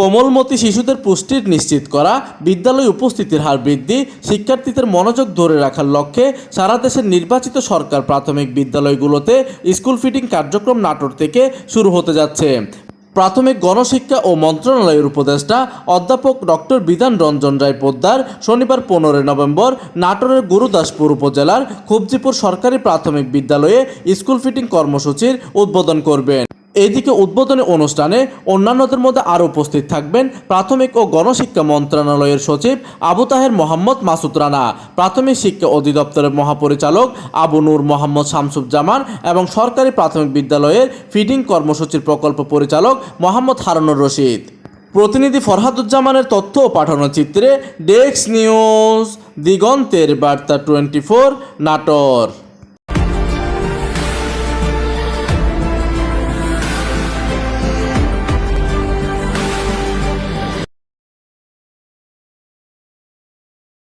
কোমলমতি শিশুদের পুষ্টির নিশ্চিত করা, বিদ্যালয়ে উপস্থিতির হার বৃদ্ধি, শিক্ষার্থীদের মনোযোগ ধরে রাখার লক্ষ্যে সারা দেশের নির্বাচিত সরকার প্রাথমিক বিদ্যালয়গুলোতে স্কুল ফিটিং কার্যক্রম নাটোর থেকে শুরু হতে যাচ্ছে। প্রাথমিক গণশিক্ষা ও মন্ত্রণালয়ের উপদেষ্টা অধ্যাপক ডক্টর বিধান রঞ্জন রায় পোদ্দার শনিবার পনেরোই নভেম্বর নাটোরের গুরুদাসপুর উপজেলার খুবজিপুর সরকারি প্রাথমিক বিদ্যালয়ে স্কুল ফিটিং কর্মসূচির উদ্বোধন করবেন। এদিকে উদ্বোধনী অনুষ্ঠানে অন্যান্যদের মধ্যে আরও উপস্থিত থাকবেন প্রাথমিক ও গণশিক্ষা মন্ত্রণালয়ের সচিব আবু তাহের মোহাম্মদ মাসুদ রানা, প্রাথমিক শিক্ষা অধিদপ্তরের মহাপরিচালক আবু নূর মোহাম্মদ শামসুজ্জামান এবং সরকারি প্রাথমিক বিদ্যালয়ের ফিডিং কর্মসূচির প্রকল্প পরিচালক মোহাম্মদ হারুনুর রশিদ। প্রতিনিধি ফরহাদুজ্জামানের তথ্য ও পাঠানো চিত্রে ডেস্ক নিউজ, দিগন্তের বার্তা টোয়েন্টি ফোর, নাটোর।